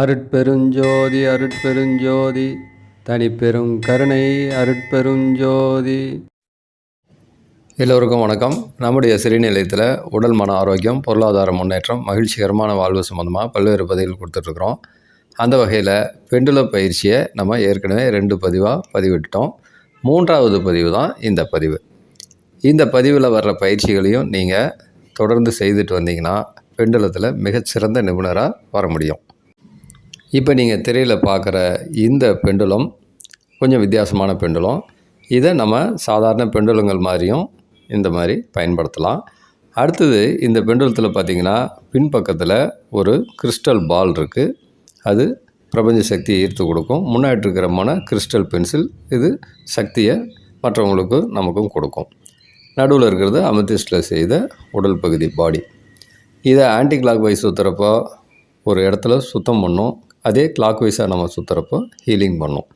அருட்பெருஞ்சோதி அருட்பெருஞ்சோதி தனிப்பெரும் கருணை அருட்பெருஞ்சோதி. எல்லோருக்கும் வணக்கம். நம்முடைய சிறுநிலையத்தில் உடல் மன ஆரோக்கியம் பொருளாதார முன்னேற்றம் மகிழ்ச்சிகரமான வாழ்வு சம்மந்தமாக பல்வேறு பதிவுகள் கொடுத்துட்ருக்குறோம். அந்த வகையில் பெண்டுல பயிற்சியை நம்ம ஏற்கனவே ரெண்டு பதிவாக பதிவிட்டோம் மூன்றாவது பதிவு தான் இந்த பதிவு. இந்த பதிவில் வர்ற பயிற்சிகளையும் நீங்கள் தொடர்ந்து செய்துட்டு வந்தீங்கன்னா பெண்டுலத்தில் மிகச்சிறந்த நிபுணராக வர முடியும். இப்போ நீங்கள் திரையில் பார்க்குற இந்த பெண்டுலம் கொஞ்சம் வித்தியாசமான பெண்டுலம். இதை நம்ம சாதாரண பெண்டுலங்கள் மாதிரியும் இந்த மாதிரி பயன்படுத்தலாம். அடுத்தது இந்த பெண்டுலத்தில் பார்த்தீங்கன்னா பின்பக்கத்தில் ஒரு கிறிஸ்டல் பால் இருக்குது அது பிரபஞ்ச சக்தியை ஈர்த்து கொடுக்கும். முன்னாடி இருக்கிற மன கிறிஸ்டல் பென்சில் இது சக்தியை மற்றவங்களுக்கு நமக்கும் கொடுக்கும். நடுவில் இருக்கிறது அமெத்திஸ்டில் செய்த உடல் பகுதி பாடி. இதை ஆன்டி கிளாக் வைஸ் சுற்றுறப்போ ஒரு இடத்துல சுத்தம் பண்ணும். அதே கிளாக் வைஸாக நம்ம சுற்றுறப்போ ஹீலிங் பண்ணும்.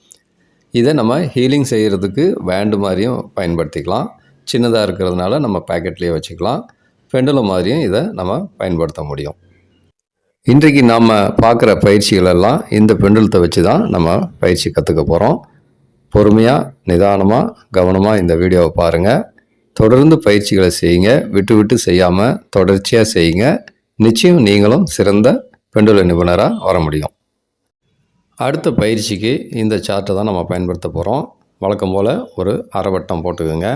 இதை நம்ம ஹீலிங் செய்கிறதுக்கு வேண்டு மாதிரியும் பயன்படுத்திக்கலாம். சின்னதாக இருக்கிறதுனால நம்ம பேக்கெட்லேயே வச்சுக்கலாம். பெண்டுலம் மாதிரியும் இதை நம்ம பயன்படுத்த முடியும். இன்றைக்கு நாம் பார்க்குற பயிற்சிகளெல்லாம் இந்த பெண்டுலத்தை வச்சு தான் நம்ம பயிற்சி கற்றுக்க போகிறோம் பொறுமையாக நிதானமாக கவனமாக இந்த வீடியோவை பாருங்கள் தொடர்ந்து பயிற்சிகளை செய்யுங்க. விட்டு விட்டு செய்யாமல் தொடர்ச்சியாக செய்யுங்க. நிச்சயம் நீங்களும் சிறந்த பெண்டுல நிபுணராக வர முடியும். அடுத்த பயிற்சிக்கு இந்த சார்ட்டை தான் நம்ம பயன்படுத்த போகிறோம் வழக்கம் போல் ஒரு அரைவட்டம் போட்டுக்கோங்க.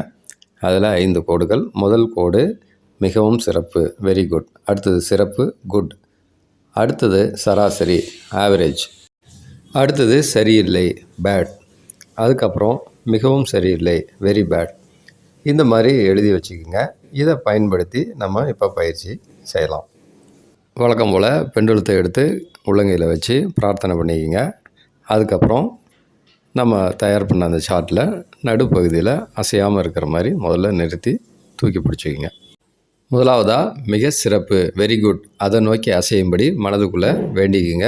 அதில் ஐந்து கோடுகள். முதல் கோடு மிகவும் சிறப்பு. வெரி குட் அடுத்தது சிறப்பு. குட் அடுத்தது சராசரி. ஆவரேஜ் அடுத்தது சரியில்லை. பேட் அதுக்கப்புறம் மிகவும் சரியில்லை. வெரி பேட் இந்த மாதிரி எழுதி வச்சுக்கோங்க. இதை பயன்படுத்தி நம்ம இப்போ பயிற்சி செய்யலாம். வழக்கம் போல் பெண்டுலத்தை எடுத்து உள்ளங்கையில் வச்சு பிரார்த்தனை பண்ணிக்கோங்க. அதுக்கப்புறம் நம்ம தயார் பண்ண அந்த சார்ட்டில் நடுப்பகுதியில் அசையாமல் இருக்கிற மாதிரி முதல்ல நிறுத்தி தூக்கி பிடிச்சிக்கிங்க. முதலாவதாக மிக சிறப்பு வெரி குட் அதை நோக்கி அசையும்படி மனதுக்குள்ளே வேண்டிக்கிங்க.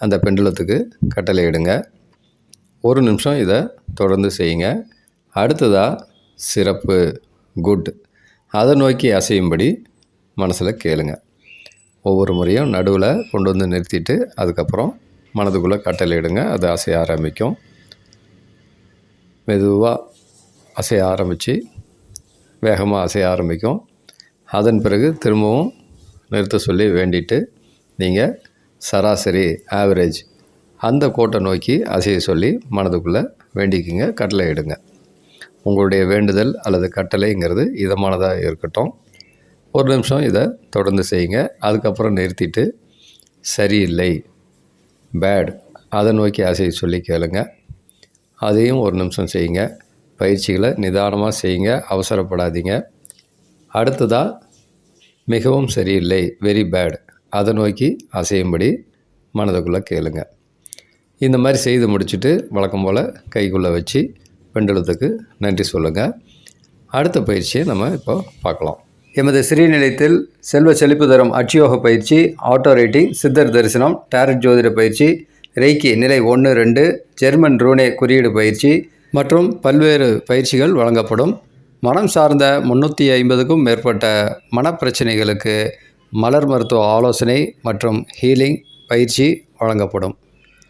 அந்த பெண்டுலத்துக்கு கட்டளை இடுங்க. ஒரு நிமிஷம் இதை தொடர்ந்து செய்யுங்க. அடுத்ததாக சிறப்பு குட் அதை நோக்கி அசையும்படி மனசில் கேளுங்கள் ஒவ்வொரு முறையும் நடுவில் கொண்டு வந்து நிறுத்திட்டு அதுக்கப்புறம் மனதுக்குள்ளே கட்டளையிடுங்க அது அசைய ஆரம்பிக்கும். மெதுவாக அசைய ஆரம்பித்து வேகமாக அசைய ஆரம்பிக்கும். அதன் பிறகு திரும்பவும் நிறுத்த சொல்லி வேண்டிட்டு நீங்கள் சராசரி ஆவரேஜ் அந்த கோட்டை நோக்கி அசைய சொல்லி மனதுக்குள்ளே வேண்டிக்குங்க கட்டளை இடுங்க. உங்களுடைய வேண்டுதல் அல்லது கட்டளைங்கிறது இதமானதாக இருக்கட்டும். ஒரு நிமிஷம் இதை தொடர்ந்து செய்யுங்க. அதுக்கப்புறம் நிறுத்திட்டு சரியில்லை பேட் அதை நோக்கி அசைய சொல்லி கேளுங்க. அதையும் ஒரு நிமிஷம் செய்யுங்க. பயிற்சிகளை நிதானமாக செய்யுங்க. அவசரப்படாதீங்க. அடுத்ததாக மிகவும் சரியில்லை வெரி பேட் அதை நோக்கி அசையும்படி மனதுக்குள்ளே கேளுங்க. இந்த மாதிரி செய்து முடிச்சுட்டு வழக்கம் போல் கைக்குள்ளே வச்சு பெண்டலத்துக்கு நன்றி சொல்லுங்கள் அடுத்த பயிற்சியை நம்ம இப்போ பார்க்கலாம். எமது ஸ்ரீநிலையத்தில் செல்வ செழிப்பு தரும் அட்சியோக பயிற்சி ஆட்டோ ரைட்டிங் சித்தர் தரிசனம் டேரட் ஜோதிட பயிற்சி ரெய்கி நிலை ஒன்று ரெண்டு ஜெர்மன் ரூனே குறியீடு பயிற்சி மற்றும் பல்வேறு பயிற்சிகள் வழங்கப்படும். மனம் சார்ந்த முந்நூற்றி ஐம்பதுக்கும் மேற்பட்ட மனப்பிரச்சனைகளுக்கு மலர் மருத்துவ ஆலோசனை மற்றும் ஹீலிங் பயிற்சி வழங்கப்படும்.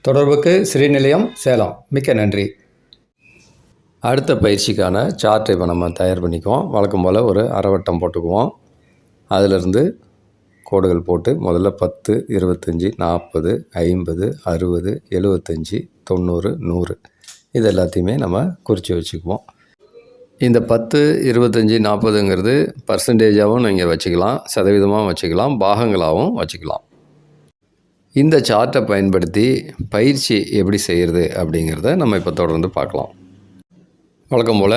தொடர்புக்கு ஸ்ரீநிலையம் சேலம். மிக்க நன்றி. அடுத்த பயிற்சிக்கான சார்ட்டை இப்போ நம்ம தயார் பண்ணிக்குவோம். வழக்கம் போல் ஒரு அரைவட்டம் போட்டுக்குவோம். அதிலிருந்து கோடுகள் போட்டு முதல்ல பத்து இருபத்தஞ்சி நாற்பது ஐம்பது அறுபது எழுபத்தஞ்சி தொண்ணூறு நூறு. இது எல்லாத்தையுமே நம்ம குறித்து வச்சுக்குவோம். இந்த பத்து இருபத்தஞ்சி நாற்பதுங்கிறது பர்சன்டேஜாகவும் நீங்கள் வச்சுக்கலாம். சதவீதமாகவும் வச்சுக்கலாம். பாகங்களாகவும் வச்சுக்கலாம். இந்த சார்ட்டை பயன்படுத்தி பயிற்சி எப்படி செய்கிறது அப்படிங்கிறத நம்ம இப்போ தொடர்ந்து பார்க்கலாம். வழக்கம் போல்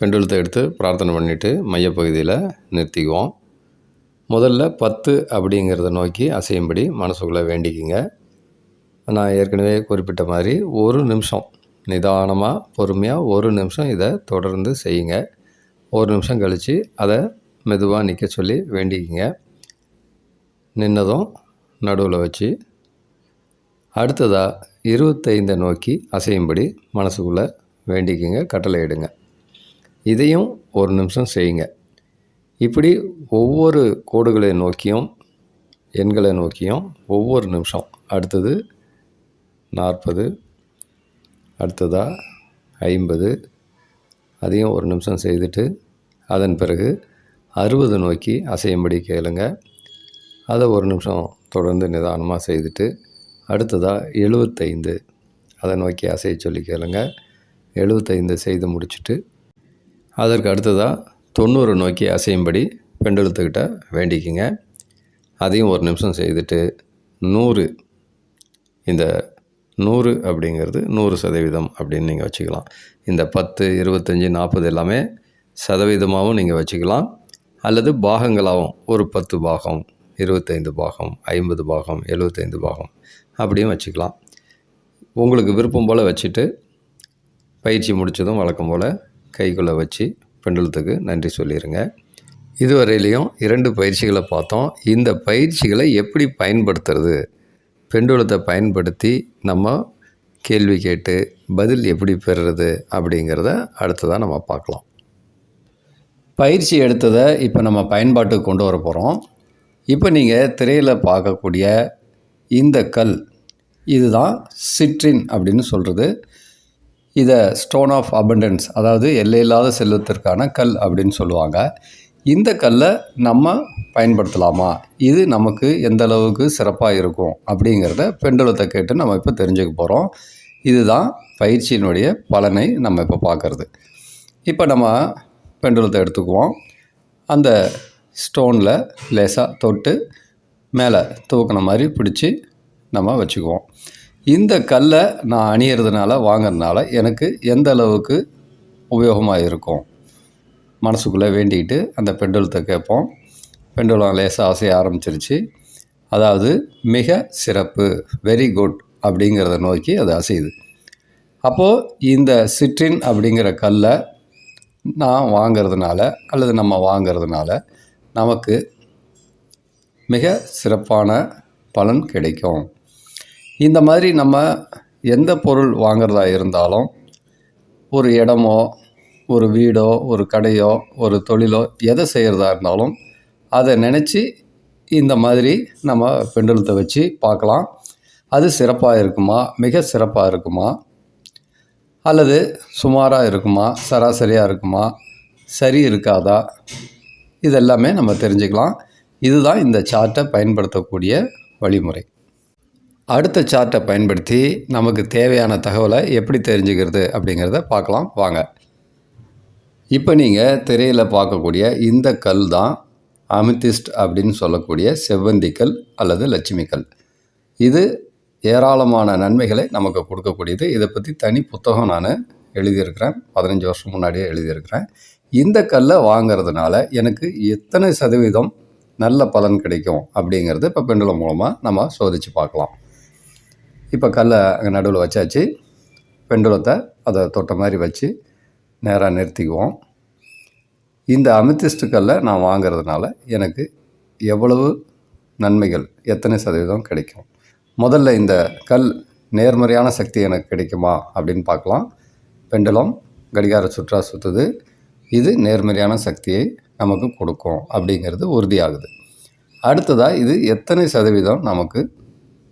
பெண்டுலத்தை எடுத்து பிரார்த்தனை பண்ணிவிட்டு மையப்பகுதியில் நிறுத்திக்குவோம். முதல்ல பத்து அப்படிங்கிறத நோக்கி அசையும்படி மனசுக்குள்ளே வேண்டிக்கிங்க. நான் ஏற்கனவே குறிப்பிட்ட மாதிரி ஒரு நிமிஷம் நிதானமாக பொறுமையாக ஒரு நிமிஷம் இதை தொடர்ந்து செய்யுங்க. ஒரு நிமிஷம் கழித்து அதை மெதுவாக நிற்க சொல்லி வேண்டிக்கிங்க. நின்னதும் நடுவில் வச்சு அடுத்ததாக இருபத்தைந்தை நோக்கி அசையும்படி மனசுக்குள்ளே வேண்டிக்குங்க கட்டளை இடுங்க. இதையும் ஒரு நிமிஷம் செய்யுங்க. இப்படி ஒவ்வொரு கோடுகளை நோக்கியும் எண்களை நோக்கியும் ஒவ்வொரு நிமிஷம். அடுத்தது நாற்பது அடுத்ததாக ஐம்பது. அதையும் ஒரு நிமிஷம் செய்துட்டு அதன் பிறகு அறுபது நோக்கி அசையும்படி கேளுங்க. அதை ஒரு நிமிஷம் தொடர்ந்து நிதானமாக செய்துட்டு அடுத்ததாக எழுபத்தைந்து அதை நோக்கி அசைய சொல்லி கேளுங்கள் எழுபத்தைந்து செய்து முடிச்சுட்டு அதற்கு அடுத்ததாக தொண்ணூறு நோக்கி அசையும்படி பெண்டெழுத்துக்கிட்ட வேண்டிக்கிங்க. அதையும் ஒரு நிமிஷம் செய்துட்டு நூறு இந்த நூறு அப்படிங்கிறது நூறு சதவீதம் அப்படின்னு நீங்கள் வச்சுக்கலாம். இந்த பத்து இருபத்தஞ்சி நாற்பது எல்லாமே சதவீதமாகவும் நீங்கள் வச்சுக்கலாம். அல்லது பாகங்களாகவும் ஒரு பத்து பாகம் இருபத்தைந்து பாகம் ஐம்பது பாகம் எழுபத்தைந்து பாகம் அப்படியும் வச்சுக்கலாம். உங்களுக்கு விருப்பம் போல் வச்சுட்டு பயிற்சி முடித்ததும் வழக்கம் போல் கைக்குள்ளே வச்சு பெண்டலத்துக்கு நன்றி சொல்லிடுங்க இதுவரையிலையும் இரண்டு பயிற்சிகளை பார்த்தோம். இந்த பயிற்சிகளை எப்படி பயன்படுத்துறது? பெண்டுலத்தை பயன்படுத்தி நம்ம கேள்வி கேட்டு பதில் எப்படி பெறுறது அப்படிங்கிறத அடுத்ததாக நம்ம பார்க்கலாம். பயிற்சி எடுத்ததை இப்போ நம்ம பயன்பாட்டுக்கு கொண்டு வர போகிறோம் இப்போ நீங்கள் திரையில் பார்க்கக்கூடிய இந்த கல் இதுதான் சிட்ரின் அப்படின்னு சொல்கிறது இதை ஸ்டோன் ஆஃப் அபண்டன்ஸ் அதாவது எல்லையில்லாத செல்வத்திற்கான கல் அப்படின்னு சொல்லுவாங்க. இந்த கல்லை நம்ம பயன்படுத்தலாமா? இது நமக்கு எந்த அளவுக்கு சிறப்பாக இருக்கும் அப்படிங்கிறத பெண்டுலத்தை கேட்டு நம்ம இப்போ தெரிஞ்சுக்க போகிறோம் இதுதான் பயிற்சியினுடைய பலனை நம்ம இப்போ பார்க்குறது இப்போ நம்ம பெண்டலத்தை எடுத்துக்குவோம். அந்த ஸ்டோனில் லேசாக தொட்டு மேலே தூக்கின மாதிரி பிடிச்சி நம்ம வச்சுக்குவோம். இந்த கல்லை நான் அணியறதுனால வாங்கிறதுனால எனக்கு எந்த அளவுக்கு உபயோகமாக இருக்கும் மனசுக்குள்ளே வேண்டிக்கிட்டு அந்த பெண்டுலத்தை கேட்போம். பெண்டுலம் லேசாக அசைய ஆரம்பிச்சிருச்சு. அதாவது மிக சிறப்பு வெரி குட் அப்படிங்கிறத நோக்கி அது அசையுது. அப்போது இந்த சிட்ரின் அப்படிங்கிற கல்லை நான் வாங்கிறதுனால அல்லது நம்ம வாங்கிறதுனால நமக்கு மிக சிறப்பான பலன் கிடைக்கும். இந்த மாதிரி நம்ம எந்த பொருள் வாங்குறதா இருந்தாலும் ஒரு இடமோ ஒரு வீடோ ஒரு கடையோ ஒரு தொழிலோ எதை செய்கிறதா இருந்தாலும் அதை நினச்சி இந்த மாதிரி நம்ம பெண்டலத்தை வச்சு பார்க்கலாம். அது சிறப்பாக இருக்குமா? மிக சிறப்பாக இருக்குமா? அல்லது சுமாராக இருக்குமா? சராசரியாக இருக்குமா? சரி இருக்காதா? இதெல்லாமே நம்ம தெரிஞ்சுக்கலாம். இதுதான் இந்த சார்ட்டை பயன்படுத்தக்கூடிய வழிமுறை. அடுத்த சார்ட்டை பயன்படுத்தி நமக்கு தேவையான தகவலை எப்படி தெரிஞ்சுக்கிறது அப்படிங்கிறத பார்க்கலாம். வாங்க. இப்போ நீங்கள் திரையில் பார்க்கக்கூடிய இந்த கல் தான் அமித்திஸ்ட் அப்படின்னு சொல்லக்கூடிய செவ்வந்தி கல் அல்லது லட்சுமி கல். இது ஏராளமான நன்மைகளை நமக்கு கொடுக்கக்கூடியது. இதை பற்றி தனி புத்தகம் நான் எழுதியிருக்கிறேன். பதினஞ்சு வருஷம் முன்னாடியே எழுதியிருக்கிறேன். இந்த கல்லை வாங்கிறதுனால எனக்கு எத்தனை சதவீதம் நல்ல பலன் கிடைக்கும் அப்படிங்கிறது இப்போ பெண்டுலம் மூலமாக நம்ம சோதித்து பார்க்கலாம். இப்போ கல்லை அங்கே நடுவில் வச்சாச்சு. பெண்டுலத்தை அதை தொட்ட மாதிரி வச்சு நேராக நிறுத்திக்குவோம். இந்த அமித்திஸ்ட் கல்லை நான் வாங்கிறதுனால எனக்கு எவ்வளவு நன்மைகள் எத்தனை சதவீதம் கிடைக்கும்? முதல்ல இந்த கல் நேர்மறையான சக்தி எனக்கு கிடைக்குமா அப்படின்னு பார்க்கலாம். பெண்டுலம் கடிகார சுற்றா சுற்றுது இது நேர்மறையான சக்தியை நமக்கு கொடுக்கும் அப்படிங்கிறது உறுதியாகுது. அடுத்ததாக இது எத்தனை சதவீதம் நமக்கு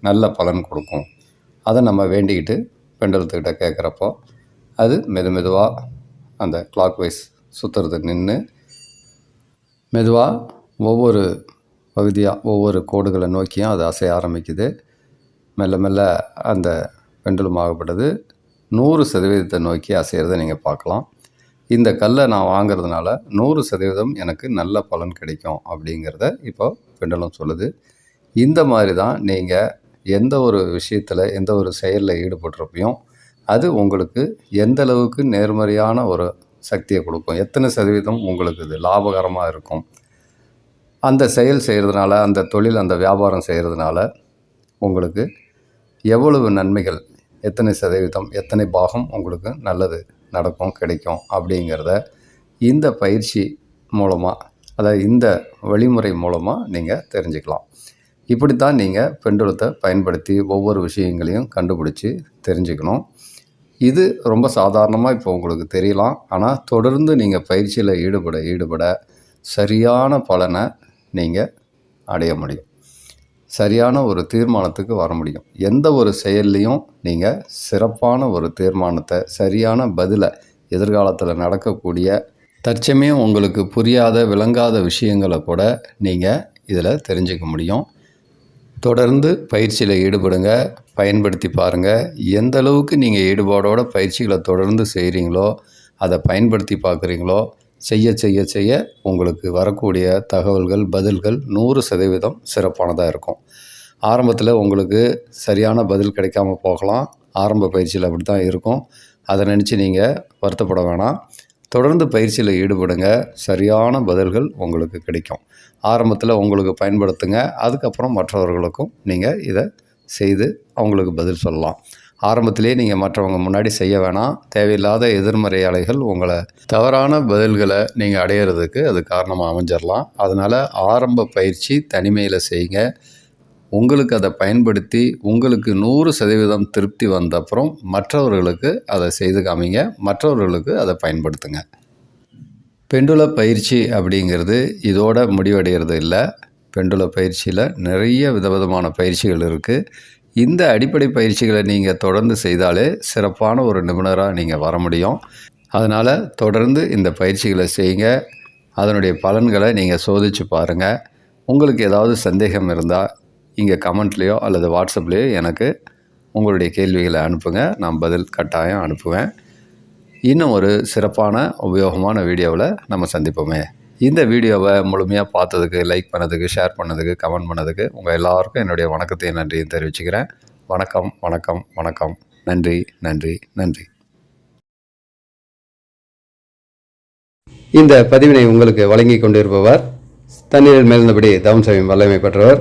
நல்ல பலன் கொடுக்கும்? அதை நம்ம வேண்டிக்கிட்டு பெண்டலத்துக்கிட்ட கேட்குறப்போ அது மெது மெதுவாக அந்த கிளாக் வைஸ் சுற்றுறது நின்று மெதுவாக ஒவ்வொரு பகுதியாக ஒவ்வொரு கோடுகளை நோக்கியும் அது அசைய ஆரம்பிக்குது. மெல்ல மெல்ல அந்த பெண்டலும் ஆகப்பட்டது. நூறு சதவீதத்தை நோக்கி அசைகிறத நீங்கள் பார்க்கலாம். இந்த கல்லை நான் வாங்குறதுனால நூறு சதவீதம் எனக்கு நல்ல பலன் கிடைக்கும் அப்படிங்கிறத இப்போ பெண்டலம் சொல்லுது. இந்த மாதிரி தான் நீங்கள் எந்த ஒரு விஷயத்தில் எந்த ஒரு செயலில் ஈடுபட்டிருப்பையும் அது உங்களுக்கு எந்த அளவுக்கு நேர்மறையான ஒரு சக்தியை கொடுக்கும்? எத்தனை சதவீதம் உங்களுக்கு இது லாபகரமாக இருக்கும்? அந்த செயல் செய்கிறதுனால அந்த தொழில் அந்த வியாபாரம் செய்கிறதுனால உங்களுக்கு எவ்வளவு நன்மைகள் எத்தனை சதவீதம் எத்தனை பாகம் உங்களுக்கு நல்லது நடக்கும் கிடைக்கும் அப்படிங்கிறத இந்த பயிற்சி மூலமாக அதாவது இந்த வழிமுறை மூலமாக நீங்கள் தெரிஞ்சுக்கலாம். இப்படித்தான் நீங்கள் பெண்டுலத்தை பயன்படுத்தி ஒவ்வொரு விஷயங்களையும் கண்டுபிடிச்சி தெரிஞ்சுக்கணும். இது ரொம்ப சாதாரணமாக இப்போ உங்களுக்கு தெரியலாம். ஆனால் தொடர்ந்து நீங்கள் பயிற்சியில் ஈடுபட ஈடுபட சரியான பலனை நீங்கள் அடைய முடியும். சரியான ஒரு தீர்மானத்துக்கு வர முடியும். எந்த ஒரு செயல்லையும் நீங்கள் சிறப்பான ஒரு தீர்மானத்தை சரியான பதிலை எதிர்காலத்தில் நடக்கக்கூடிய தற்சமயம் உங்களுக்கு புரியாத விளங்காத விஷயங்களை கூட நீங்கள் இதில் தெரிஞ்சுக்க முடியும். தொடர்ந்து பயிற்சியில் ஈடுபடுங்க பயன்படுத்தி பாருங்கள் எந்த அளவுக்கு நீங்கள் ஈடுபாடோட பயிற்சிகளை தொடர்ந்து செய்கிறீங்களோ அதை பயன்படுத்தி பார்க்குறீங்களோ செய்ய செய்ய செய்ய உங்களுக்கு வரக்கூடிய தகவல்கள் பதில்கள் நூறு சதவீதம் சிறப்பானதாக இருக்கும். ஆரம்பத்தில் உங்களுக்கு சரியான பதில் கிடைக்காம போகலாம். ஆரம்ப பயிற்சியில் அப்படி தான் இருக்கும். அதை நினச்சி நீங்கள் வருத்தப்பட வேணாம். தொடர்ந்து பயிற்சியில் ஈடுபடுங்க. சரியான பதில்கள் உங்களுக்கு கிடைக்கும். ஆரம்பத்தில் உங்களுக்கு பயன்படுத்துங்க. அதுக்கப்புறம் மற்றவர்களுக்கும் நீங்கள் இதை செய்து அவங்களுக்கு பதில் சொல்லலாம். ஆரம்பத்திலே நீங்கள் மற்றவங்க முன்னாடி செய்ய வேணாம். தேவையில்லாத எதிர்மறை அலைகள் உங்களை தவறான பதில்களை நீங்கள் அடையிறதுக்கு அது காரணமாக அமைஞ்சிடலாம் அதனால் ஆரம்ப பயிற்சி தனிமையில் செய்யுங்க. உங்களுக்கு அதை பயன்படுத்தி உங்களுக்கு நூறு சதவீதம் திருப்தி வந்த அப்புறம் மற்றவர்களுக்கு அதை செய்து காமிங்க. மற்றவர்களுக்கு அதை பயன்படுத்துங்க. பெண்டுல பயிற்சி அப்படிங்கிறது இதோட முடிவடைகிறது இல்லை. பெண்டுல பயிற்சியில் நிறைய விதவிதமான பயிற்சிகள் இருக்குது இந்த அடிப்படை பயிற்சிகளை நீங்கள் தொடர்ந்து செய்தாலே சிறப்பான ஒரு நிபுணராக நீங்கள் வர முடியும். அதனால் தொடர்ந்து இந்த பயிற்சிகளை செய்யுங்க. அதனுடைய பலன்களை நீங்கள் சோதித்து பாருங்கள் உங்களுக்கு ஏதாவது சந்தேகம் இருந்தால் இங்கே கமெண்ட்லேயோ அல்லது வாட்ஸ்அப்லேயோ எனக்கு உங்களுடைய கேள்விகளை அனுப்புங்க. நான் பதில் கட்டாயம் அனுப்புவேன். இன்னும் ஒரு சிறப்பான உபயோகமான வீடியோவில் நம்ம சந்திப்போமே. இந்த வீடியோவை முழுமையாக பார்த்ததுக்கு லைக் பண்ணதுக்கு ஷேர் பண்ணதுக்கு கமெண்ட் பண்ணதுக்கு உங்கள் எல்லாருக்கும் என்னுடைய வணக்கத்தையும் நன்றியும் தெரிவிச்சுக்கிறேன். வணக்கம் வணக்கம் வணக்கம். நன்றி நன்றி நன்றி. இந்த பதிவினை உங்களுக்கு வழங்கி கொண்டிருப்பவர் தண்ணீரில் மேல்ந்தபடி தவம் செய்யும் வல்லமை பெற்றவர்.